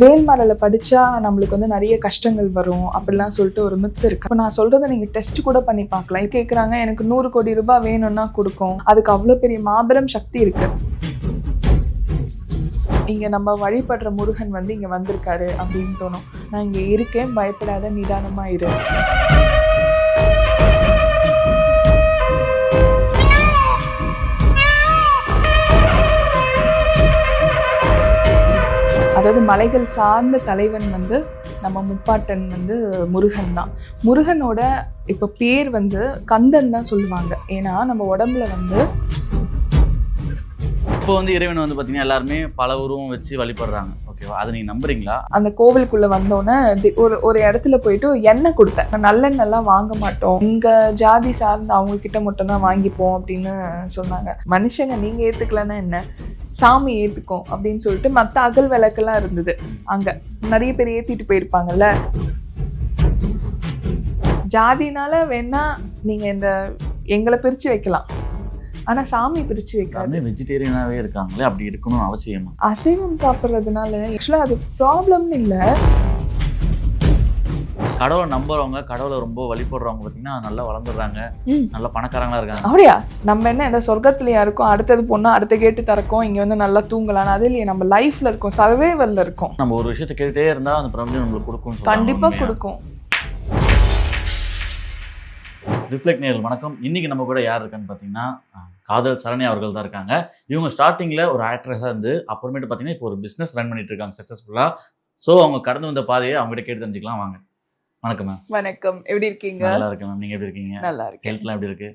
வேல்மரல படித்தா நம்மளுக்கு வந்து நிறைய கஷ்டங்கள் வரும் அப்படிலாம் சொல்லிட்டு ஒரு மித்து இருக்கு. இப்போ நான் சொல்றதை நீங்க டெஸ்ட் கூட பண்ணி பார்க்கலாம். கேட்குறாங்க எனக்கு நூறு கோடி ரூபாய் வேணும்னா கொடுக்கும். அதுக்கு அவ்வளோ பெரிய மாபெரும் சக்தி இருக்கு. இங்கே நம்ம வழிபடுற முருகன் வந்து இங்கே வந்திருக்காரு அப்படின்னு தோணும். நான் இங்கே இருக்கேன் பயப்படாத நிதானமாக இரு. அதாவது மலைகள் சார்ந்த தலைவன் வந்து நம்ம முப்பாட்டன் வந்து முருகன் தான். முருகனோட இப்போ பேர் வந்து கந்தன் தான் சொல்லுவாங்க. ஏன்னா நம்ம உடம்புல வந்து இப்போ வந்து இறைவன் வந்து பார்த்தீங்கன்னா எல்லாருமே பல உருவம் வச்சு வழிபடுறாங்க. ஓகேவா அதை நீங்க நம்புறீங்களா? அந்த கோவிலுக்குள்ள வந்தோன்னே ஒரு ஒரு இடத்துல போயிட்டு எண்ணெய் கொடுத்தேன். நான் நல்லெண்ணெய்லாம் வாங்க மாட்டோம். இங்க ஜாதி சார்ந்த அவங்க கிட்ட மட்டும் தான் வாங்கிப்போம் அப்படின்னு சொன்னாங்க. மனுஷங்க நீங்க ஏத்துக்கலன்னா என்ன? சாமி ஏத்துக்கும் அப்படின்னு சொல்லிட்டு மத்த அகல் விளக்கெல்லாம் இருந்தது. அங்க நிறைய பேர் ஏத்திட்டு போயிருப்பாங்கல்ல. ஜாதினால வேணா நீங்க இந்த எங்களை பிரிச்சு வைக்கலாம். ஆனா சாமி பிரிச்சு வைக்காது எல்லாருமே வெஜிடேரியனாவே இருக்காங்களே அப்படி இருக்கணும்னு அவசியமா அசைவம் சாப்பிட்றதுனால ஆக்சுவலா அது ப்ராப்ளம் இல்லை. கடவுளை நம்புறவங்க கடவுளை ரொம்ப வழிபடுறவங்க பார்த்தீங்கன்னா நல்லா வளர்ந்துடுறாங்க. நல்ல பணக்காரங்களா இருக்காங்க. அப்படியா? நம்ம என்ன இந்த சொர்க்கத்துலயா இருக்கோம் அடுத்தது பொண்ணா அடுத்த கேட்டு திறக்கும் இங்க வந்து நல்லா தூங்கலாம் அது இல்லையே நம்ம லைஃப்ல இருக்கோம் சர்வேவல்ல இருக்கோம். நம்ம ஒரு விஷயத்தை கேட்டுட்டே இருந்தா அந்த பிரபஞ்சம் நம்மளுக்கு கொடுக்கும் கண்டிப்பா கொடுக்கும். ரிஃப்ளெக்ட் நேரில் வணக்கம். இன்னைக்கு நம்ம கூட யார் இருக்கான்னு பார்த்தீங்கன்னா காதல் சரணி அவர்கள் தான் இருக்காங்க. இவங்க ஸ்டார்டிங்கில் ஒரு ஆக்ட்ரஸாக இருந்து அப்புறமேட்டு பார்த்தீங்கன்னா இப்போ ஒரு பிஸ்னஸ் ரன் பண்ணிட்டு இருக்காங்க சக்ஸஸ்ஃபுல்லாக ஸோ அவங்க கடந்து வந்த பாதையை அவங்ககிட்ட கேட்டு தெரிஞ்சுக்கலாம் வாங்க. வணக்கம் மேம் வணக்கம். எப்படி இருக்கீங்க? நல்லா இருக்கேன் மேம் நீங்கள் எப்படி இருக்கீங்க? நல்லா இருக்கேன் ஹெல்த்லாம் எப்படி இருக்கு?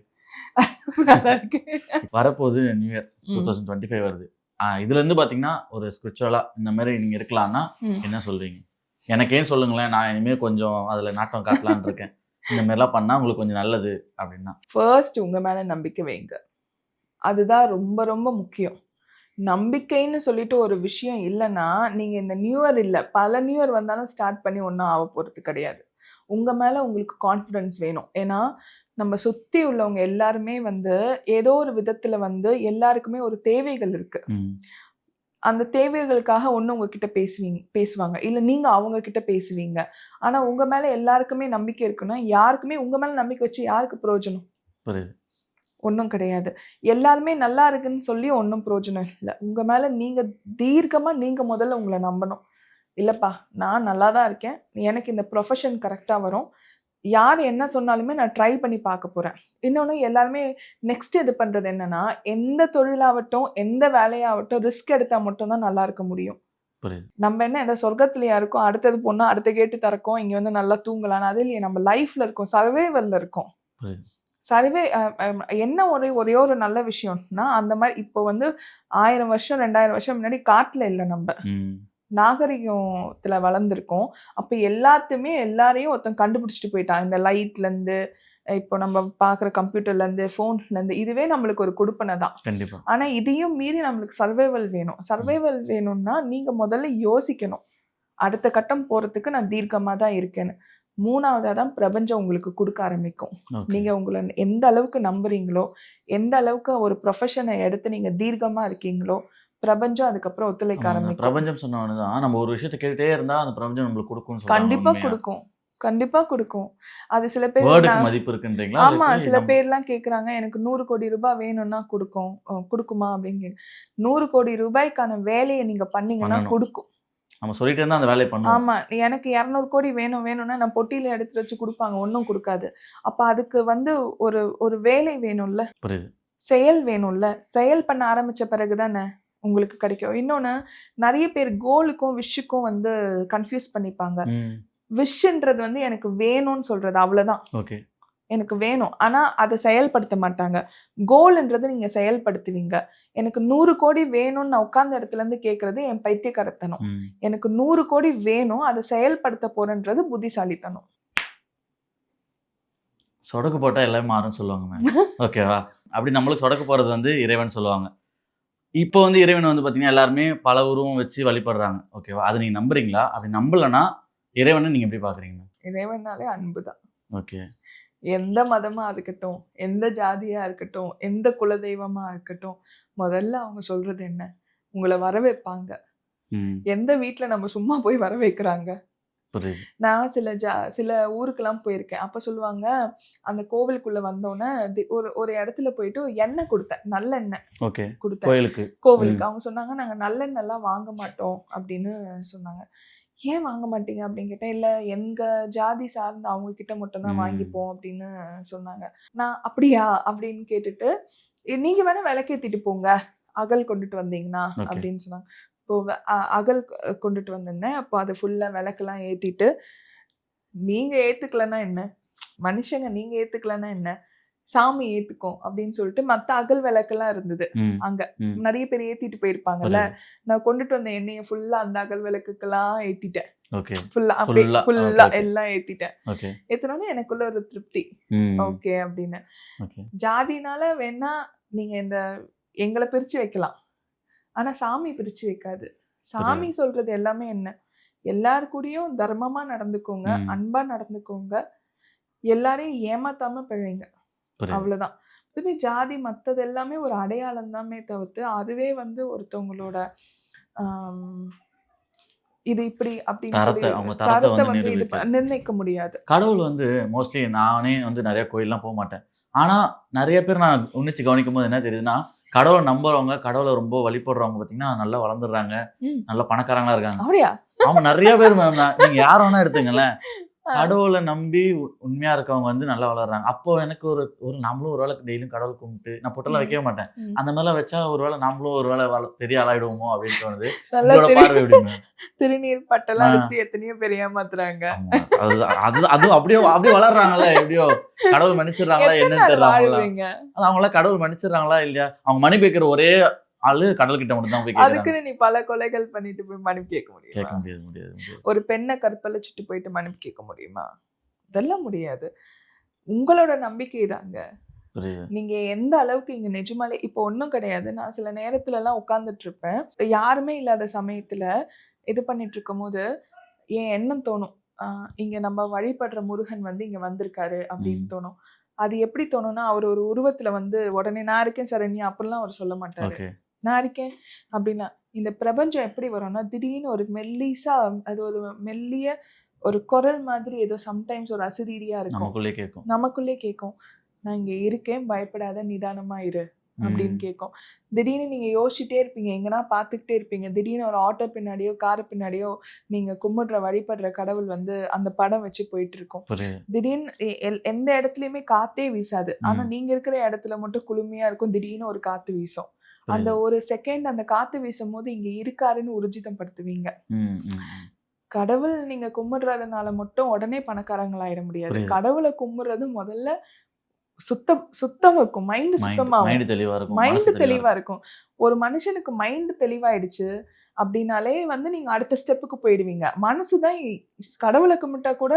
நல்லா இருக்கு வரப்போகுது new year two. Thousand twenty five வருது. இதுல இருந்து பார்த்தீங்கன்னா ஒரு ஸ்பிரிச்சுவலாக இந்த மாதிரி நீங்கள் இருக்கலாம்னா. என்ன சொல்வீங்க எனக்கே சொல்லுங்களேன் நான் இனிமேல் கொஞ்சம் அதில் நாட்டம் காட்டலான்னு இருக்கேன். இந்த மாதிரிலாம் பண்ணால் உங்களுக்கு கொஞ்சம் நல்லது அப்படின்னா. ஃபர்ஸ்ட் உங்க மேல நம்பிக்கை வைங்க. அதுதான் ரொம்ப ரொம்ப முக்கியம். நம்பிக்கைன்னு சொல்லிட்டு ஒரு விஷயம் இல்லைன்னா நீங்க இந்த நியூ இயர் இல்லை பல நியூ இயர் வந்தாலும் ஸ்டார்ட் பண்ணி ஒன்றும் ஆக போறது கிடையாது. உங்க மேல உங்களுக்கு கான்ஃபிடன்ஸ் வேணும். ஏன்னா நம்ம சுத்தி உள்ளவங்க எல்லாருமே வந்து ஏதோ ஒரு விதத்துல வந்து எல்லாருக்குமே ஒரு தேவைகள் இருக்கு. ம். அந்த தேவைகளுக்காக ஒன்று உங்ககிட்ட பேசுவீங்க பேசுவாங்க. இல்லை நீங்கள் அவங்க கிட்ட பேசுவீங்க. ஆனால் உங்கள் மேலே எல்லாருக்குமே நம்பிக்கை இருக்குன்னா யாருக்குமே உங்கள் மேலே நம்பிக்கை வச்சு யாருக்கு பிரயோஜனம் புரியுது. ஒன்றும் கிடையாது. எல்லாருமே நல்லா இருக்குன்னு சொல்லி ஒன்றும் பிரயோஜனம் இல்லை. உங்கள் மேலே நீங்கள் தீர்க்கமாக நீங்கள் முதல்ல உங்களை நம்பணும். இல்லைப்பா நான் நல்லா தான் இருக்கேன். எனக்கு இந்த ப்ரொஃபஷன் கரெக்டாக வரும். யார் என்ன சொன்னாலுமே நான் ட்ரை பண்ணி பார்க்க போகிறேன் இன்னொன்று எல்லாருமே நெக்ஸ்ட் இது பண்ணுறது என்னன்னா எந்த தொழிலாகட்டும் எந்த வேலையாகட்டும் ரிஸ்க் எடுத்தால் மட்டும்தான் நல்லா இருக்க முடியும். நம்ம என்ன இந்த சொர்க்கத்துலயா இருக்கோம் அடுத்தது பொண்ணா அடுத்த கேட்டு திறக்கும் இங்க வந்து நல்லா தூங்கலாம் அது இல்லையே நம்ம லைஃப்ல இருக்கோம் சர்வேவல்ல இருக்கோம். சர்வே என்ன ஒரே ஒரே ஒரு நல்ல விஷயம்னா அந்த மாதிரி இப்போ வந்து ஆயிரம் வருஷம் ரெண்டாயிரம் வருஷம் முன்னாடி காட்டுல இல்லை நம்ம. நாகரிகத்துல வளர்ந்துருக்கோம். அப்ப எல்லாத்தையுமே எல்லாரையும் ஒருத்தன் கண்டுபிடிச்சிட்டு போயிட்டான். இந்த லைட்ல இருந்து இப்போ நம்ம பாக்குற கம்ப்யூட்டர்ல இருந்து போன்ல இருந்து இதுவே நம்மளுக்கு ஒரு கொடுப்பனை தான். கண்டிப்பா. ஆனா இதையும் மீறி நம்மளுக்கு சர்வைவல் வேணும். சர்வைவல் வேணும்னா நீங்க முதல்ல யோசிக்கணும். அடுத்த கட்டம் போறதுக்கு நான் தீர்க்கமா தான் இருக்கேன்னு. மூணாவதா தான் பிரபஞ்சம் உங்களுக்கு கொடுக்க ஆரம்பிக்கும். ஓகே. நீங்க உங்களை எந்த அளவுக்கு நம்புறீங்களோ எந்த அளவுக்கு ஒரு ப்ரொஃபஷனை எடுத்து நீங்க தீர்க்கமா இருக்கீங்களோ பிரபஞ்சம் அதுக்கப்புறம் ஒத்துழைக்க ஆரம்பிக்கும் பிரபஞ்சம் சொன்னவனு தான் நம்ம ஒரு விஷயத்தை கேட்டுட்டே இருந்தா அந்த பிரபஞ்சம் நம்மளுக்கு கொடுக்கும்னு கண்டிப்பா கொடுக்கும். கண்டிப்பா கொடுக்கும். அது சில பேர் மதிப்பு இருக்குன்றீங்களா? ஆமா சில நம்ம- பேர்லாம் கேக்குறாங்க எனக்கு நூறு கோடி ரூபாய் வேணும்னா கொடுக்கும் கொடுக்குமா? அப்படின்னு நூறு கோடி ரூபாய்க்கான வேலையை நீங்க பண்ணீங்கன்னா. கொடுக்கும். நம்ம சொல்லிட்டே இருந்தா அந்த வேலையை பண்ணுவோம். ஆமா எனக்கு இரநூறு கோடி வேணும் வேணும்னா நான் பொட்டியில எடுத்து வச்சு கொடுப்பாங்க ஒன்றும் கொடுக்காது. அப்ப அதுக்கு வந்து ஒரு ஒரு வேலை வேணும்ல? புரியுது. செயல் வேணும்ல? செயல் பண்ண ஆரம்பிச்ச பிறகுதானே உங்களுக்கு கிடைக்கும். இன்னொன்னு நிறைய பேர் கோலுக்கும் விஷுக்கும் வந்து கன்ஃபியூஸ் பண்ணிப்பாங்க. விஷன்றது வந்து எனக்கு வேணும்னு சொல்றது அவ்வளவுதான். ஓகே. எனக்கு வேணும். ஆனா அதை செயல்படுத்த மாட்டாங்க. கோல்ன்றது நீங்க செயல்படுத்துவீங்க. எனக்கு நூறு கோடி வேணும்னு நான் உட்கார்ந்த இடத்துல இருந்து கேட்கறது என் பைத்தியக்காரத்தனம். எனக்கு நூறு கோடி வேணும் அதை செயல்படுத்த போறேன்றது புத்திசாலித்தனம். சொடக்கு போட்டா எல்லாமே மாறும் சொல்லுவாங்க மேம். ஓகேவா? அப்படி நம்மளுக்கு சொடக்கு போறது வந்து இறைவன் சொல்லுவாங்க. இப்போ வந்து இறைவன் வந்து பார்த்தீங்கன்னா எல்லாருமே பல உருவம் வச்சு வழிபடுறாங்க. ஓகேவா அதை நீங்க நம்புறீங்களா? அப்படி நம்பலைன்னா இறைவனை நீங்க எப்படி பாக்குறீங்க? இறைவனாலே அன்பு தான். ஓகே எந்த மதமா இருக்கட்டும் எந்த ஜாதியா இருக்கட்டும் எந்த குலதெய்வமா இருக்கட்டும் முதல்ல அவங்க சொல்றது என்ன? உங்களை வரவேற்பாங்க. எந்த வீட்ல நம்ம சும்மா போய் வர வைக்கிறாங்க நான் சில ஜா சில ஊருக்கெல்லாம் போயிருக்கேன். அப்ப சொல்லுவாங்க அந்த கோவிலுக்குள்ள வந்தோடனே ஒரு ஒரு இடத்துல போயிட்டு எண்ணெய் கொடுத்தேன். நல்லெண்ணெய் ஓகே. கொடுத்தேன். கோயிலுக்கு. கோவிலுக்கு. அவங்க சொன்னாங்க நாங்க நல்லெண்ணெய் எல்லாம் வாங்க மாட்டோம் அப்படின்னு சொன்னாங்க. ஏன் வாங்க மாட்டீங்க? அப்படின்னு கேட்டேன். இல்ல எங்க ஜாதி சார்ந்த அவங்க கிட்ட மட்டும் தான். வாங்கிப்போம் அப்படின்னு சொன்னாங்க. நான் அப்படியா? அப்படின்னு கேட்டுட்டு "இ- நீங்க வேணா விளக்கேத்திட்டு போங்க. அகல் கொண்டுட்டு வந்தீங்கன்னா. அப்படின்னு சொன்னாங்க. இப்போ அகல் கொண்டுட்டு வந்திருந்தேன். அப்போ அது ஃபுல்லா விளக்கெல்லாம் ஏத்திட்டு நீங்க ஏத்துக்கலன்னா என்ன? மனுஷங்க நீங்க ஏத்துக்கலன்னா என்ன? சாமி ஏத்துக்கும் அப்படின்னு சொல்லிட்டு மத்த அகல் விளக்கெல்லாம் இருந்தது. அங்க. நிறைய பேர் ஏத்திட்டு போயிருப்பாங்கல்ல. நான் கொண்டுட்டு வந்த எண்ணெயை ஃபுல்லா அந்த அகல் விளக்குக்கெல்லாம் ஏத்திட்டேன். ஃபுல்லா. எல்லாம் ஏத்திட்டேன். ஏத்தனோடனே எனக்குள்ள ஒரு திருப்தி. ஓகே அப்படின்னு. ஜாதினால வேணா நீங்க இந்த எங்களை பிரிச்சு வைக்கலாம். ஆனா சாமி பிரிச்சு வைக்காது. சாமி சொல்றது எல்லாமே என்ன? எல்லாரு கூடயும் தர்மமா நடந்துக்கோங்க. அன்பா நடந்துக்கோங்க. எல்லாரையும் ஏமாத்தாம பிழைங்க. அவ்வளவுதான். இதுவே ஜாதி மத்தது எல்லாமே ஒரு அடையாளம் தாமே தவிர்த்து அதுவே வந்து ஒருத்தவங்களோட இது இப்படி அப்படின்னு தரத்தை, வந்து. நிர்ணயிக்க முடியாது. கடவுள் வந்து மோஸ்ட்லி நானே வந்து நிறைய கோயில்லாம் போக மாட்டேன். ஆனா நிறைய பேர் நான் உன்னிச்சு கவனிக்கும் போது என்ன தெரியுதுன்னா கடவுளை நம்புறவங்க கடவுளை ரொம்ப வழிபடுறவங்க பாத்தீங்கன்னா நல்லா வளர்ந்துடுறாங்க. நல்ல பணக்காரங்களா இருக்காங்க. அப்படியா? ஆமா நிறைய பேர் மேம் நீங்க யார வேணா எடுத்துங்களேன். கடவுளை நம்பி உண்மையா இருக்கவங்க வந்து நல்லா வளர்றாங்க. அப்போ எனக்கு ஒரு ஒரு நம்மளும் ஒரு வேளை டெய்லியும் கடவுள் கும்பிட்டு நான் பொட்டெல்லாம் வைக்கவே மாட்டேன். அந்த மாதிரிலாம் வச்சா ஒரு வேளை நம்மளும் ஒரு வள- பெரிய ஆளாயிடுவோமோ அப்படின்னு தோணுது. பார்வை எப்படி? திருநீர் பட்டெல்லாம் ஆ. வச்சுட்டு எத்தனையோ பேர் ஏமாத்துறாங்க. அது அது அப்படியே அப்படியே வளர்றாங்கல்ல எப்படியோ? கடவுள் மன்னிச்சிடுறாங்களா என்னன்னு தெரியல அவங்களாம். கடவுள் மன்னிச்சிடுறாங்களா இல்லையா? அவங்க மணி கேட்கிற ஒரே ஆளு கடவுள் கிட்ட மட்டும் தான் போய் அதுக்குன்னு நீ பல கொலைகள் பண்ணிட்டு போய் மன்னிப்பு கேட்க கேட்க முடியுமா முடியாது முடியாது முடியாது. ஒரு பெண்ணை கற்பழிச்சிட்டு போயிட்டு மன்னிப்பு கேட்க முடியுமா? இதெல்லாம் முடியாது. உங்களோட நம்பிக்கை தாங்க. நீங்க எந்த அளவுக்கு இங்க நிஜமாலே இப்போ ஒன்றும் கிடையாது. நான் சில நேரத்துல எல்லாம் உட்கார்ந்துட்டு இருப்பேன் யாருமே இல்லாத சமயத்துல இது பண்ணிட்டு இருக்கும்போது என் எண்ணம் தோணும். ஆஹ் இங்க நம்ம வழிபடுற முருகன் வந்து இங்க வந்திருக்காரு அப்படின்னு. தோணும். அது எப்படி தோணும்னா அவர் ஒரு உருவத்துல வந்து உடனே நான் இருக்கேன் சரண்யா அப்படிலாம் அவர் சொல்ல மாட்டாரு. நான் இருக்கேன் அப்படின்னா இந்த பிரபஞ்சம் எப்படி வரும்னா திடீர்னு ஒரு மெல்லிசா அது ஒரு மெல்லிய ஒரு குரல் மாதிரி ஏதோ சம்டைம்ஸ் ஒரு அசிரீரியா இருக்கும். நமக்குள்ளே கேட்கும். நமக்குள்ளே கேட்கும். நான் இங்க இருக்கேன் பயப்படாத நிதானமா இரு அப்படின்னு. கேட்கும். திடீர்னு நீங்க யோசிச்சுட்டே இருப்பீங்க எங்கன்னா பார்த்துக்கிட்டே இருப்பீங்க. திடீர்னு ஒரு ஆட்டோ பின்னாடியோ கார் பின்னாடியோ நீங்க கும்பிடுற வழிபடுற கடவுள் வந்து அந்த படம் வச்சு போயிட்டு இருக்கும். திடீர்னு எந்த இடத்துலயுமே காத்தே வீசாது. ஆனா. நீங்க இருக்கிற இடத்துல மட்டும் குளுமையா இருக்கும் திடீர்னு ஒரு காத்து வீசும். அந்த ஒரு செகண்ட் அந்த காத்து வீசும் போது இங்க இருக்காருன்னு ஊர்ஜிதம் படுத்துவீங்க. கடவுள் நீங்க கும்பிடுறதுனால மட்டும் உடனே பணக்காரங்களாயிட முடியாது. கடவுளை கும்பிடுறது முதல்ல சுத்தம் சுத்தம் இருக்கும். மைண்ட் மைண்ட் தெளிவா இருக்கும். மைண்ட் தெளிவா இருக்கும். ஒரு மனுஷனுக்கு மைண்ட் தெளிவாயிடுச்சு அப்படின்னாலே வந்து நீங்க அடுத்த ஸ்டெப்புக்கு போயிடுவீங்க. மனசு தான் கடவுளை கும்பிட்டா கூட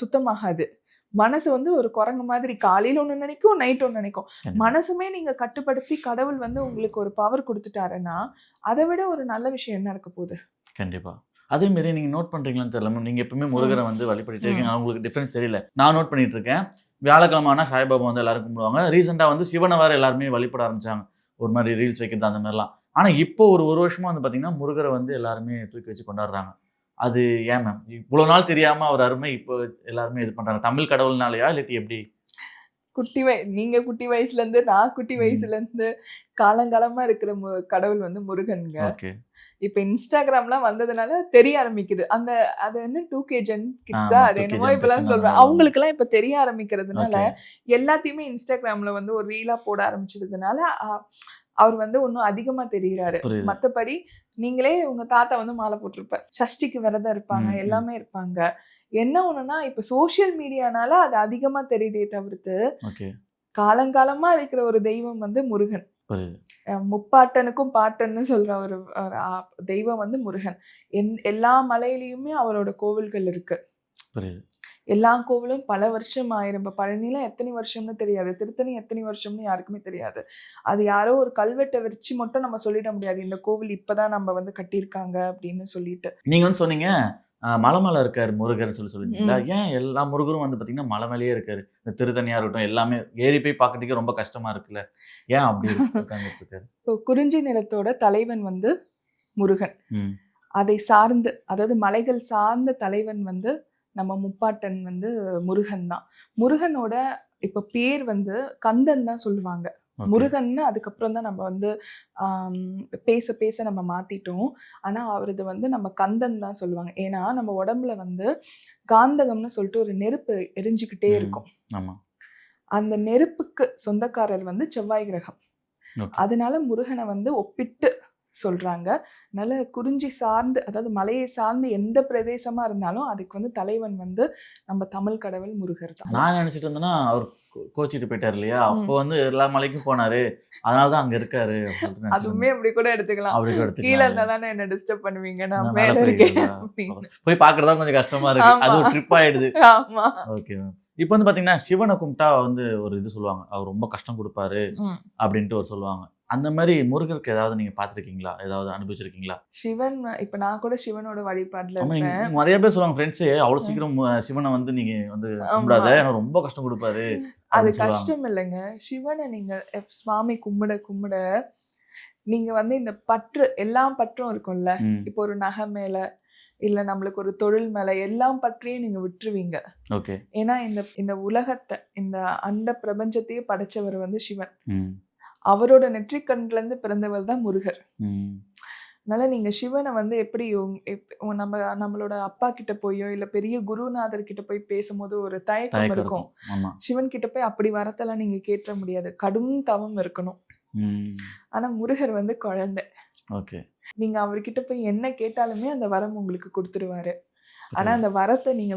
சுத்தமாகாது. மனசு வந்து ஒரு குரங்கு மாதிரி காலையில ஒண்ணு நினைக்கும் நைட் ஒண்ணு நினைக்கும். மனசுமே நீங்க கட்டுப்படுத்தி கடவுள் வந்து உங்களுக்கு ஒரு பவர் கொடுத்துட்டாருன்னா அதை விட ஒரு நல்ல விஷயம் என்ன இருக்க போகுது? கண்டிப்பா. அதே மாதிரி நீங்க நோட் பண்றீங்களான்னு தெரியல ma'am. நீங்க எப்பவுமே முருகரை வந்து வழிபடிட்டு இருக்கீங்க. ஆனா உங்களுக்கு டிஃபரன்ஸ் தெரியல. நான் நோட் பண்ணிட்டு இருக்கேன். வியாழக்கிழமை ஆனா சாய்பாபா வந்து எல்லாரும் கும்பிடுவாங்க. ரீசெண்டா வந்து சிவனை வேற எல்லாருமே வழிபட ஆரம்பிச்சாங்க. ஒரு மாதிரி ரீல்ஸ் வைக்கிறது அந்த மாதிரிலாம். ஆனா இப்போ ஒரு ஒரு வருஷமா வந்து பாத்தீங்கன்னா முருகரை வந்து எல்லாருமே தூக்கி வச்சு கொண்டாடுறாங்க. அது ஏன் மேம் இவ்வளவு நாள் தெரியாம அவர் அருமை இப்போ எல்லாருமே இது பண்றாங்க. தமிழ் கடவுள்னாலயா? இல்லாட்டி எப்படி? குட்டி வய நீங்க குட்டி வயசுல இருந்து நான் குட்டி ம். வயசுல இருந்து காலங்காலமா இருக்கிற மு- கடவுள் வந்து முருகனுங்க. இப்ப இன்ஸ்டாகிராம்லாம் வந்ததுனால தெரிய ஆரம்பிக்குது. அந்த அது என்ன டூ கே ஜென் கிட்ஸா அது 2K என்னமோ இப்பெல்லாம் அந்த சொல்றேன் மாதிரி அவங்களுக்கு எல்லாம் இப்ப தெரிய ஆரம்பிக்கிறதுனால எல்லாத்தையுமே இன்ஸ்டாகிராம்ல வந்து ஒரு ரீலா போட ஆரம்பிச்சிடுறதுனால அ- அவர் வந்து இன்னும் அதிகமா புரியுது. மத்தபடி நீங்களே உங்க தாத்தா வந்து மாலை போட்டிருப்ப சஷ்டிக்கு விரதம் இருப்பாங்க. எல்லாமே இருப்பாங்க. என்ன ஒண்ணுன்னா இப்ப சோஷியல் மீடியானால அது அதிகமா தெரியுதே தவிர்த்து காலங்காலமா இருக்கிற ஒரு தெய்வம் வந்து முருகன். முப்பாட்டனுக்கும் பாட்டன்னு சொல்ற ஒரு தெய்வம் வந்து முருகன். எந் எல்லா மலையிலயுமே அவரோட கோவில்கள் இருக்கு. எல்லா கோவிலும் பல வருஷம் ஆயிரம். இப்ப எத்தனை வருஷம்னு தெரியாது. திருத்தணி எத்தனை வருஷம்னு யாருக்குமே தெரியாது. அது யாரோ ஒரு கல்வெட்டை வச்சு மட்டும் நம்ம சொல்லிட முடியாது. இந்த கோவில் இப்பதான் நம்ம வந்து கட்டியிருக்காங்க அப்படின்னு சொல்லிட்டு. நீங்க வந்து சொன்னீங்க மலை மேல இருக்காரு முருகர்னு சொல்லி சொல்லியிருந்தீங்களா ஏன் எல்லா முருகரும் வந்து பாத்தீங்கன்னா மலை மேலேயே இருக்காரு? இந்த திருத்தணியா இருக்கட்டும் எல்லாமே ஏறி போய் பார்க்கறதுக்கே ரொம்ப கஷ்டமா இருக்குல்ல. ஏன் அப்படி உட்காந்துட்டு இருக்காரு? இப்போ குறிஞ்சி நிலத்தோட தலைவன் வந்து முருகன். அதை சார்ந்து அதாவது மலைகள் சார்ந்த தலைவன் வந்து நம்ம முப்பாட்டன் வந்து முருகன் தான். முருகனோட இப்ப பேர் வந்து கந்தன் தான் சொல்லுவாங்க. முருகன்னு அதுக்கப்புறம் தான் நம்ம வந்து பேச பேச நம்ம மாத்திட்டோம். ஆனா அவரது வந்து நம்ம கந்தன் தான் சொல்லுவாங்க. ஏன்னா நம்ம உடம்புல வந்து காந்தகம்னு சொல்லிட்டு ஒரு நெருப்பு எரிஞ்சுக்கிட்டே. இருக்கும். ஆமா. அந்த நெருப்புக்கு சொந்தக்காரர் வந்து செவ்வாய் கிரகம். அதனால முருகனை வந்து ஒப்பிட்டு சொல்றாங்க. நல்ல குறிஞ்சி சார்ந்து அதாவது மலையை சார்ந்து எந்த பிரதேசமா இருந்தாலும் அதுக்கு வந்து தலைவன் வந்து நம்ம தமிழ் கடவுள் முருகர் தான். நான் நினைச்சிட்டு இருந்தேன்னா அவர் கோச்சிட்டு போயிட்டார் இல்லையா. அப்போ வந்து எல்லா மலைக்கும் போனாரு. அதனால தான் அங்க இருக்காரு அதுவுமே அப்படி கூட எடுத்துக்கலாம். அப்படி கூட கீழே எடுத்துக்கலாம் இருந்தா தானே என்ன டிஸ்டர்ப் பண்ணுவீங்க? நான் மேல இருக்கேன். போய் பாக்குறதா கொஞ்சம் கஷ்டமா இருக்கு. அது ஒரு ட்ரிப் ஆயிடுது. ஆமா. ஓகே. இப்போ வந்து பாத்தீங்கன்னா சிவனை கும்பிட்டா வந்து ஒரு இது சொல்லுவாங்க. அவர் ரொம்ப கஷ்டம் கொடுப்பாரு. அப்படின்ட்டு ஒரு சொல்லுவாங்க. அந்த மாதிரி முருகருக்கு ஏதாவது நீங்க பாத்திருக்கீங்களா ஏதாவது அனுபவிச்சிருக்கீங்களா? சிவன் இப்ப நான் கூட சிவனோட இருப்பேன். நிறைய பேர் சொல்லுவாங்க ஃப்ரெண்ட்ஸே அவ்வளவு சீக்கிரம் சிவனை வந்து நீங்க வந்து கும்பிடாத ரொம்ப கஷ்டம் கொடுப்பாரு. அது. கஷ்டம் இல்லைங்க. சிவனை நீங்க சுவாமி கும்பிட கும்பிட நீங்க வந்து இந்த பற்று எல்லாம் பற்றும் இருக்கும்ல. இப்போ ஒரு நகை மேல இல்ல நம்மளுக்கு ஒரு தொழில் மேல எல்லாம் பற்றியும் நீங்க விட்டுருவீங்க. ஓகே. ஏன்னா இந்த இந்த உலகத்தை இந்த அண்ட பிரபஞ்சத்தையே படைச்சவர் வந்து சிவன். அவரோட நெற்றிக்கண்ல இருந்து பிறந்தவர் தான் முருகர். அதனால நீங்க சிவனை வந்து எப்படி நம்ம நம்மளோட அப்பா கிட்ட போயோ இல்ல பெரிய குருநாதர் கிட்ட போய் பேசும்போது ஒரு தயக்கம் இருக்கும். சிவன் கிட்ட போய் அப்படி வரத்தெல்லாம் நீங்க கேட்ட முடியாது. கடும் தவம் இருக்கணும். ஆனா முருகர் வந்து குழந்தை. ஓகே. நீங்க அவர்கிட்ட போய் என்ன கேட்டாலுமே அந்த வரம் உங்களுக்கு கொடுத்துருவாரு ஆனா அந்த வரத்தை நீங்க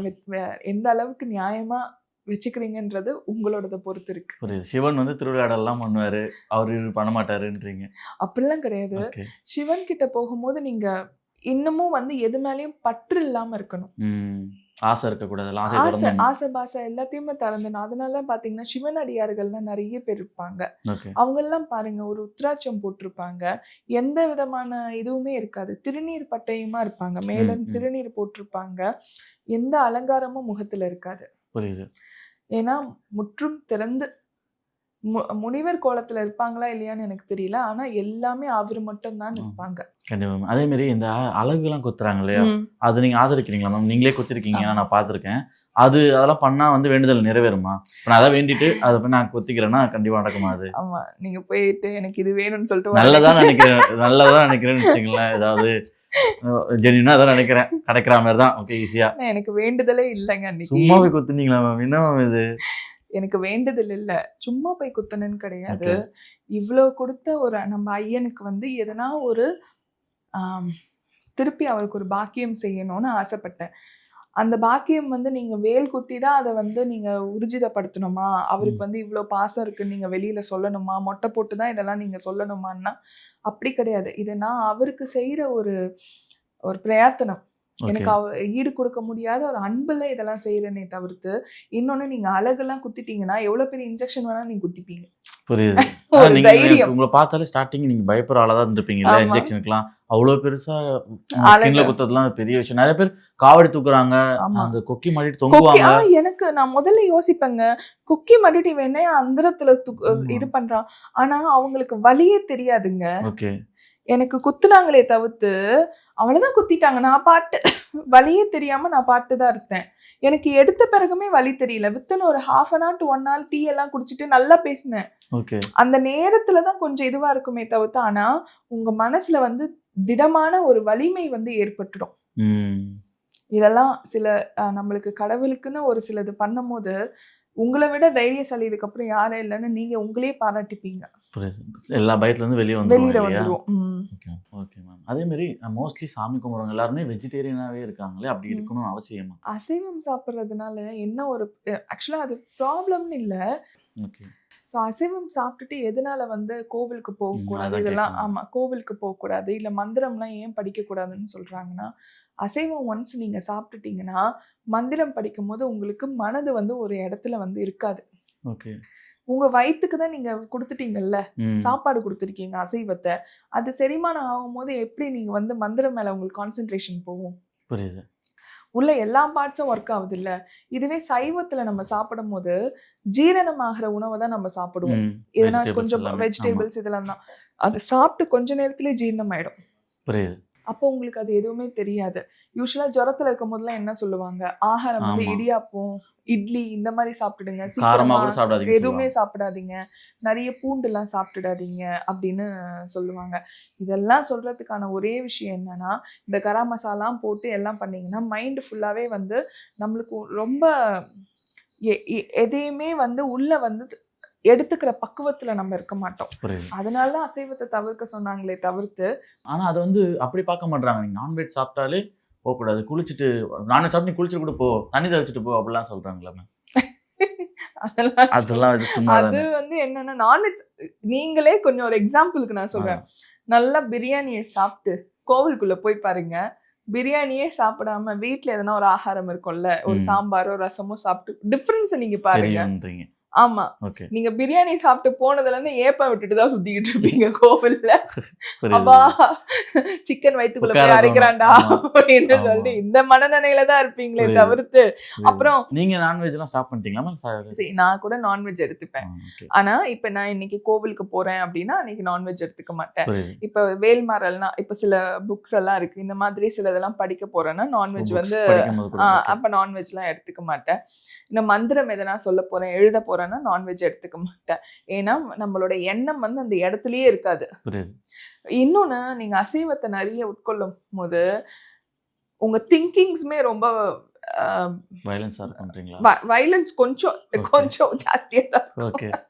எந்த அளவுக்கு நியாயமா வச்சுக்கிறீங்கன்றது உங்களோடத பொறுத்து இருக்கு. புரியுது. சிவன் வந்து திருவிளையாடலாம் பண்ணுவாரு. அவர் பண்ண மாட்டாருன்றீங்க. அப்படிலாம் கிடையாது. சிவன் கிட்ட போகும்போது நீங்க இன்னமும் வந்து எது மேலயும் பற்று இல்லாம இருக்கணும். ஆசை இருக்கக்கூடாது. ஆசை ஆசை பாசை எல்லாத்தையுமே திறந்தணும் அதனால பாத்தீங்கன்னா சிவன் அடியார்கள்லாம் நிறைய பேர் இருப்பாங்க. ஓகே. அவங்கெல்லாம் பாருங்க ஒரு உத்ராட்சம் போட்டிருப்பாங்க. எந்த விதமான இதுவுமே இருக்காது. திருநீர் பட்டையுமா இருப்பாங்க. மேல ம், ம். திருநீர் போட்டிருப்பாங்க. எந்த அலங்காரமும் முகத்துல இருக்காது. புரியுது. ஏன்னா முற்றும் திறந்து மு- முனிவர் கோலத்துல இருப்பாங்களா இல்லையான்னு எனக்கு தெரியல. ஆனா எல்லாமே அவர் மட்டும் தான் ம். இருப்பாங்க கண்டிப்பா அதே மாதிரி இந்த அழகுலாம் கொத்துறாங்க இல்லையா? அது நீங்க ஆதரிக்கிறீங்களா மேம் நீங்களே கொத்திருக்கீங்க. நான் பார்த்திருக்கேன் அது அதெல்லாம் பண்ணா வந்து வேண்டுதல் நிறைவேறுமா? இப்ப நான் அதை வேண்டிட்டு அதை போய் நான் கொத்திக்கிறேன்னா கண்டிப்பா நடக்குமா அது? ஆமா. நீங்க போயிட்டு எனக்கு இது வேணும்னு சொல்லிட்டு நல்லதா வரீங்க. நினைக்கிறேன். நல்லதா நினைக்கிறேன்னு வச்சுங்களேன் ஏதாவது ஜென்யூனா அதான் நினைக்கிறேன். கிடைக்கிற மாதிரி தான். ஓகே ஈஸியா ஆனா எனக்கு வேண்டுதலே இல்லைங்க அன்னைக்கு. சும்மா போய் குத்துனீங்களா மேம் என்ன மேம் இது? எனக்கு வேண்டுதல் இல்ல. சும்மா போய் குத்தணும்னு கிடையாது. இவ்வளோ கொடுத்த ஒரு நம்ம ஐயனுக்கு வந்து எதனா ஒரு திருப்பி அவருக்கு ஒரு பாக்கியம் செய்யணும்னு ஆசைப்பட்டேன். அந்த பாக்கியம் வந்து நீங்க வேல் குத்தி தான் அதை வந்து நீங்க உறுதிதப்படுத்தணுமா அவருக்கு. வந்து இவ்வளோ பாசம் இருக்குன்னு நீங்க வெளியில சொல்லணுமா? மொட்டை போட்டு தான் இதெல்லாம் நீங்க சொல்லணுமான்னா? அப்படி கிடையாது. இது நான் அவருக்கு செய்யற ஒரு ஒரு பிரயத்தனம். எனக்கு அவ ஈடு கொடுக்க முடியாத ஒரு அன்புல இதெல்லாம் செய்யறேனே தவிர்த்து இன்னொன்னு நீங்க அழகெல்லாம் குத்திட்டீங்கன்னா எவ்வளவு பெரிய இன்ஜெக்ஷன் வேணா நீங்க குத்திப்பீங்க. புரியுது. நீங்க உங்களை பார்த்தாலே ஸ்டார்டிங் நீங்க பயப்படுற ஆளா தான் இருந்திருப்பீங்க இல்ல. இன்ஜெக்ஷனுக்குலாம் அவ்வளவு பெருசா. ஸ்கின்ல குத்துறதுலாம் பெரிய விஷயம். நிறைய பேர் காவடி தூக்குறாங்க. அந்த கொக்கி மாட்டிட்டு தொங்குவாங்க. எனக்கு நான் முதல்ல யோசிப்பேங்க. குக்கி மடிட்டி வேணே அந்தரத்துல. இது பண்றான். ஆனா அவங்களுக்கு வலியே தெரியாதுங்க. ஓகே. எனக்கு குத்துனாங்களே தவிர்த்து அவ்வளவுதான் குத்திட்டாங்க. நான் பாட்டு வலியே தெரியாம நான் பாட்டு தான் இருந்தேன். எனக்கு எடுத்த பிறகுமே வலி தெரியல. வித்தின் ஒரு half an hour to one hour tea எல்லாம் குடிச்சிட்டு நல்லா பேசினேன். ஓகே. அந்த நேரத்துல தான் கொஞ்சம் இதுவா இருக்குமே தவிர்த்து ஆனா உங்க மனசுல வந்து திடமான ஒரு வலிமை வந்து ஏற்பட்டுடும். இதெல்லாம் சில நம்மளுக்கு கடவுளுக்குன்னு ஒரு சிலது பண்ணும்போது உங்களை விட தைரியசாலி இதுக்கப்புறம் யாரும் இல்லைன்னு நீங்க உங்களையே பாராட்டிப்பீங்க. எல்லா பயத்துல இருந்து வெளியே வெளியில இல்லையா? வந்துருவோம். உம். ஓகே மேம் அதே மாதிரி மோஸ்ட்லி சாமி கும்பிட்றவங்க எல்லாருமே வெஜிடேரியனாவே இருக்காங்களே அப்படி. இருக்கணும் அவசியமா? அசைவம் சாப்பிட்றதுனால என்ன ஒரு ஆக்சுவலா அது ப்ராப்ளம்னு இல்லை. ஓகே ஸோ அசைவம் சாப்பிட்டுட்டு எதனால வந்து கோவிலுக்கு போகக்கூடாது? இதெல்லாம் கேட்கணும். ஆமா கோவிலுக்கு போகக்கூடாது. இல்லை மந்திரம்லாம் ஏன் படிக்கக்கூடாதுன்னு சொல்றாங்கன்னா அசைவம் ஒன்ஸ் நீங்க சாப்பிட்டுட்டீங்கன்னா மந்திரம் படிக்கும்போது உங்களுக்கு மனது வந்து ஒரு இடத்துல வந்து இருக்காது. ஓகே. உங்க வயிற்றுக்கு தான் நீங்க கொடுத்துட்டீங்கல்ல? சாப்பாடு கொடுத்துருக்கீங்க அசைவத்தை. அது செரிமானம் ஆகும்போது எப்படி நீங்க வந்து மந்திரம் மேல உங்களுக்கு கான்சென்ட்ரேஷன் போகும்? புரியுது. உள்ள எல்லா பார்ட்ஸும் ஒர்க் ஆகுது இல்ல இதுவே சைவத்துல நம்ம சாப்பிடும் போது ஜீரணமாகிற உணவை தான் நம்ம சாப்பிடுவோம். vegetables கொஞ்சம். வெஜிடபிள்ஸ் இதெல்லாம் தான் அது சாப்பிட்டு கொஞ்ச நேரத்திலே ஜீரணம் ஆயிடும் புரியுது. அப்போ உங்களுக்கு அது எதுவுமே தெரியாது. யூஸ்வலா ஜுரத்துல இருக்கும் போதெல்லாம் என்ன சொல்லுவாங்க? ஆகாரம் வந்து. இடியாப்பம் இட்லி இந்த மாதிரி சாப்பிட்டுடுங்க. காரமா சீக்கிரமா கூட சாப்பிடாதீங்க எதுவுமே சாப்பிடாதீங்க. நிறைய பூண்டுலாம் சாப்பிட்டுடாதீங்க அப்படின்னு சொல்லுவாங்க. இதெல்லாம் சொல்றதுக்கான ஒரே விஷயம் என்னன்னா இந்த கரம் மசாலாம் போட்டு எல்லாம் பண்ணீங்கன்னா மைண்ட் ஃபுல்லாவே வந்து நம்மளுக்கு ரொம்ப எதையுமே வந்து உள்ள வந்து எடுத்துக்கிற பக்குவத்துல நம்ம இருக்க மாட்டோம். அதனால தான் அசைவத்தை தவிர்க்க சொன்னாங்களே தவிர்த்து ஆனா அது வந்து அப்படி பார்க்க மாட்டாங்க நீங்க நான்வெஜ் சாப்பிட்டாலே போகக்கூடாது. குளிச்சுட்டு நான்வெஜ் சாப்பிட்டு நீ குளிச்சுட்டு கூட போ. தண்ணி தெளிச்சிட்டு போ அப்படிலாம் சொல்றாங்களே மேம் அதெல்லாம் அதெல்லாம் அது வந்து என்னன்னா நான்வெஜ் நீங்களே கொஞ்சம் ஒரு எக்ஸாம்பிளுக்கு நான் சொல்றேன். நல்லா பிரியாணியை சாப்பிட்டு கோவிலுக்குள்ள போய் பாருங்க. பிரியாணியே சாப்பிடாம வீட்ல எதனா ஒரு ஆகாரம் இருக்கும்ல ஒரு. சாம்பாரோ ரசமோ சாப்பிட்டு டிஃபரன்ஸ் நீங்க பாருங்க. ஆமா. நீங்க பிரியாணி சாப்பிட்டு போனதுல இருந்து ஏப்ப விட்டுட்டு தான் சுத்திக்கிட்டு இருப்பீங்க கோவில்ல. அப்பா சிக்கன் வயித்துக்குள்ள உட்கார போய். அரைக்கிறான்டா. அப்படின்னு. சொல்லிட்டு இந்த மனநிலையில தான் இருப்பீங்களே. தவிர்த்து. அப்புறம் நீங்க நான்வெஜ் எல்லாம் ஸ்டாப் பண்ணிட்டீங்களா சார். நான் கூட நான்வெஜ் எடுத்துப்பேன். ஆனா இப்ப நான் இன்னைக்கு கோவிலுக்கு போறேன் அப்படின்னா அன்னைக்கு நான்வெஜ் எடுத்துக்க மாட்டேன். இப்ப வேல்மாறல்னா இப்ப சில புக்ஸ் எல்லாம் இருக்கு. இந்த மாதிரி சிலதெல்லாம் படிக்க போறேன்னா நான்வெஜ் வந்து. அப்ப நான்வெஜ்லாம் எடுத்துக்க மாட்டேன். இந்த மந்திரம் எதனா சொல்ல போறேன் எழுத போறேன்னா நான்வெஜ் எடுத்துக்க மாட்டேன். ஏன்னா நம்மளோட எண்ணம் வந்து அந்த இடத்துலயே இருக்காது. இன்னொன்னு நீங்க அசைவத்தை நிறைய உட்கொள்ளும் போது உங்க திங்கிங்ஸ்மே ரொம்ப வயலன்ஸா இருக்குன்றீங்களா வைலன்ஸ் கொஞ்சம். கொஞ்சம் ஜாஸ்தியா தான் இருக்கும்.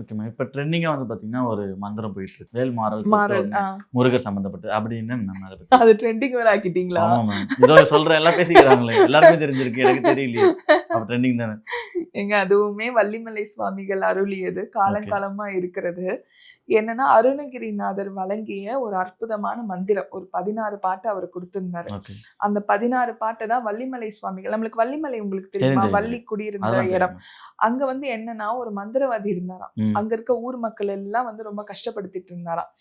ஓகே ஓகே மேம் இப்போ ட்ரெண்டிங்காக வந்து பார்த்தீங்கன்னா ஒரு மந்திரம் போயிட்டு இருக்கு. வேல் மாறல் மாறல். முருகர் சம்பந்தப்பட்டு அப்படின்னு நம்ம அதை பத்தி? அது ட்ரெண்டிங் வேற ஆக்கிட்டீங்களா? ஆமா மேம் இதோ சொல்ற எல்லாம் பேசிக்கிறாங்களே. எல்லாருமே தெரிஞ்சிருக்கு. எனக்கு தெரியலையே. அப்ப ட்ரெண்டிங் தானே? எங்க அதுவுமே வள்ளிமலை சுவாமிகள் அருளியது. காலங்காலமா இருக்கிறது. என்னன்னா அருணகிரிநாதர் வழங்கிய ஒரு அற்புதமான மந்திரம். ஒரு பதினாறு பாட்டு அவர் கொடுத்திருந்தாரு. அந்த பதினாறு பாட்டை தான் வள்ளிமலை சுவாமிகள் நம்மளுக்கு வள்ளிமலை உங்களுக்கு தெரியுமா? வள்ளி குடியிருந்த இடம். அங்க வந்து என்னன்னா ஒரு மந்திரவாதி இருந்தாராம். அங்க இருக்க ஊர் மக்கள் எல்லாம் வந்து ரொம்ப கஷ்டப்படுத்திட்டு இருந்தாராம்.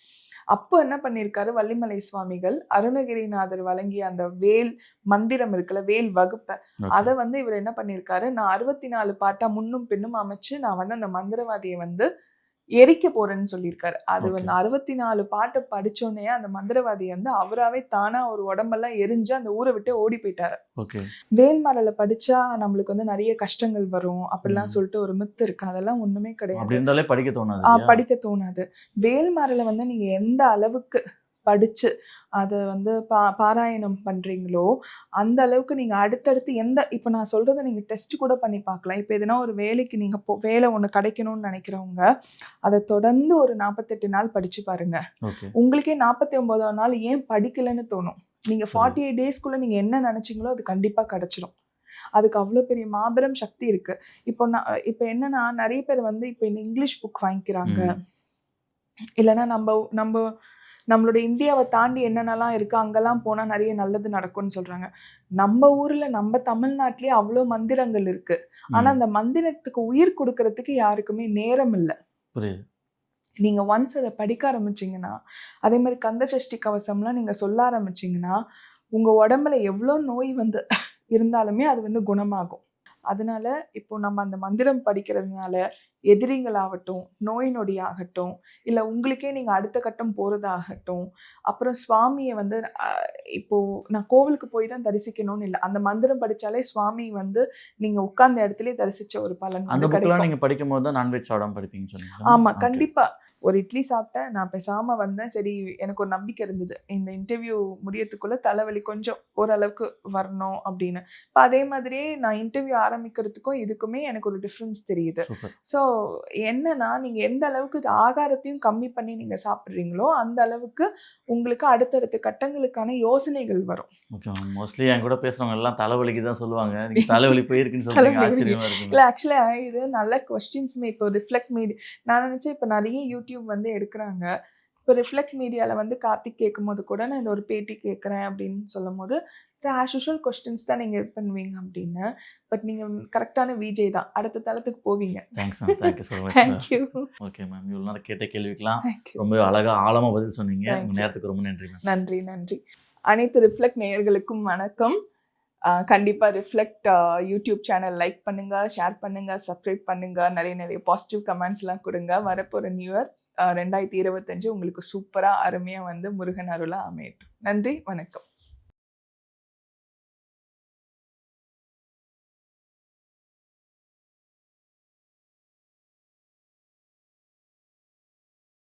அப்போ என்ன பண்ணிருக்காரு வள்ளிமலை சுவாமிகள் அருணகிரிநாதர் வழங்கிய அந்த வேல் மந்திரம் இருக்குல்ல வேல் வகுப்பை. அதை வந்து இவர் என்ன பண்ணிருக்காரு நான் அறுபத்தி நாலு பாட்டா முன்னும் பின்னும் அமைச்சு நான் வந்து அந்த மந்திரவாதியை வந்து எரிக்க போறேன்னு சொல்லியிருக்காரு அது. வந்து அறுபத்தி நாலு பாட்டை படிச்சோன்னே அந்த மந்திரவாதி வந்து அவராவே தானா ஒரு உடம்பெல்லாம் எரிஞ்சு அந்த ஊரை விட்டு ஓடி போயிட்டாரு வேல்மரலை படிச்சா நம்மளுக்கு வந்து நிறைய கஷ்டங்கள் வரும் அப்படிலாம். சொல்லிட்டு ஒரு மித்து இருக்கு அதெல்லாம் ஒண்ணுமே கிடையாது படிக்க தோணாது? படிக்க தோணாது வேல்மரலை வந்து நீங்க எந்த அளவுக்கு படிச்சு அதை வந்து பா பாராயணம் பண்றீங்களோ அந்த அளவுக்கு நீங்க அடுத்தடுத்து எந்த இப்போ நான் சொல்றதை நீங்க டெஸ்ட் கூட பண்ணி பார்க்கலாம். இப்போ எதுனா ஒரு வேலைக்கு நீங்க போ வேலை ஒன்று கிடைக்கணும்னு நினைக்கிறவங்க அதை தொடர்ந்து ஒரு நாற்பத்தெட்டு நாள் படிச்சு பாருங்க. ஓகே. உங்களுக்கே நாற்பத்தி ஒன்பதாம் நாள் ஏன் படிக்கலைன்னு தோணும். நீங்க ஃபார்ட்டி எயிட் டேஸ்க்குள்ள நீங்க என்ன நினைச்சீங்களோ அது கண்டிப்பா கிடைச்சிரும். அதுக்கு அவ்வளோ பெரிய மாபெரும் சக்தி இருக்கு. இப்போ நான் இப்போ என்னன்னா நிறைய பேர் வந்து இப்போ இந்த இங்கிலீஷ் புக் வாங்கிக்கிறாங்க. இல்லைன்னா நம்ம நம்ம நம்மளோட இந்தியாவை தாண்டி என்னென்னலாம் இருக்கு அங்கெல்லாம் போனா நிறைய நல்லது நடக்கும்னு சொல்றாங்க. நம்ம ஊர்ல நம்ம தமிழ்நாட்டிலேயே அவ்வளோ மந்திரங்கள் இருக்கு. ஆனா ம். அந்த மந்திரத்துக்கு உயிர் கொடுக்கறதுக்கு யாருக்குமே நேரம் இல்லை. புரியுது. நீங்க ஒன்ஸ் அதை படிக்க ஆரம்பிச்சீங்கன்னா அதே மாதிரி கந்த சஷ்டி கவசம்லாம் நீங்க சொல்ல ஆரம்பிச்சீங்கன்னா உங்க உடம்புல எவ்வளோ நோய் வந்து இருந்தாலுமே அது வந்து குணமாகும். அதனால இப்போ நம்ம அந்த மந்திரம் படிக்கிறதுனால எதிரிகளாகட்டும் நோய் நொடி ஆகட்டும் இல்லை உங்களுக்கே நீங்கள் அடுத்த கட்டம் போகிறதாகட்டும் அப்புறம் சுவாமியை வந்து அஹ், இப்போ நான் கோவிலுக்கு போய் தான் தரிசிக்கணும்னு இல்லை அந்த மந்திரம் படிச்சாலே சுவாமி வந்து நீங்கள் உட்கார்ந்த இடத்துலயே தரிசிச்ச ஒரு பலன் அந்த வந்து புக்கெல்லாம் கிடைக்கும். நீங்க படிக்கும் போது தான் நான்வெஜ் சாப்பிடாம படிப்பீங்கன்னு சொன்னீங்க ஆமா கண்டிப்பா. ஒரு இட்லி சாப்பிட்டேன் நான் பேசாம வந்தேன். சரி எனக்கு ஒரு நம்பிக்கை இருந்தது. இந்த இன்டர்வியூ முடியறதுக்குள்ள தலைவலி கொஞ்சம் ஓரளவுக்கு வரணும் அப்படின்னு. இப்போ அதே மாதிரியே நான் இன்டர்வியூ ஆரம்பிக்கிறதுக்கும் இதுக்குமே எனக்கு ஒரு டிஃப்ரென்ஸ் தெரியுது. ஸோ என்னன்னா நீங்க எந்த அளவுக்கு இது ஆகாரத்தையும் கம்மி பண்ணி நீங்க சாப்பிட்றீங்களோ அந்த அளவுக்கு உங்களுக்கு அடுத்தடுத்த கட்டங்களுக்கான யோசனைகள் வரும். ஓகே மோஸ்ட்லி என் கூட பேசுறவங்க எல்லாம் தலைவலிக்கு தான் சொல்லுவாங்க. தலைவலி போயிருக்குன்னு இருக்குங்க இல்லை ஆக்சுவலாக இது நல்ல கொஸ்டின்ஸுமே இப்போ ரிஃப்ளெக்ட் மீடி நான் நினச்சேன் இப்போ நிறைய யூடியூப் வந்து எடுக்கிறாங்க. இப்போ ரிஃப்ளெக்ட் மீடியாவில் வந்து கார்த்திக் கேட்கும்போது கூட நான் இந்த ஒரு பேட்டி கேட்குறேன் அப்படின்னு சொல்லும் போது சார் ஆஸ் யூஷுவல் கொஸ்டின்ஸ் தான் நீங்கள் இது பண்ணுவீங்க அப்படின்னு. பட் நீங்கள் கரெக்டான விஜய் தான். அடுத்த தளத்துக்கு போவீங்க. Thanks ma'am thank you so much thank you okay ma'am இவ்வளோ நேரம் கேட்ட கேள்விக்கெல்லாம் தேங்க்யூ ரொம்ப அழகா ஆழமா பதில் சொன்னீங்க. நேரத்துக்கு ரொம்ப நன்றி மேம் நன்றி நன்றி. அனைத்து ரிஃப்ளெக்ட் நேயர்களுக்கும் வணக்கம். கண்டிப்பாக ரிஃப்ளெக்ட் யூடியூப் சேனல் லைக் பண்ணுங்கள் ஷேர் பண்ணுங்கள் சப்ஸ்கிரைப் பண்ணுங்கள் நிறைய நிறைய பாசிட்டிவ் கமெண்ட்ஸ்லாம் கொடுங்க. வரப்போகிற நியூ இயர் ரெண்டாயிரத்தி இருபத்தஞ்சு உங்களுக்கு சூப்பராக அருமையாக வந்து முருகன் அருளாக அமையட்டும். நன்றி வணக்கம்.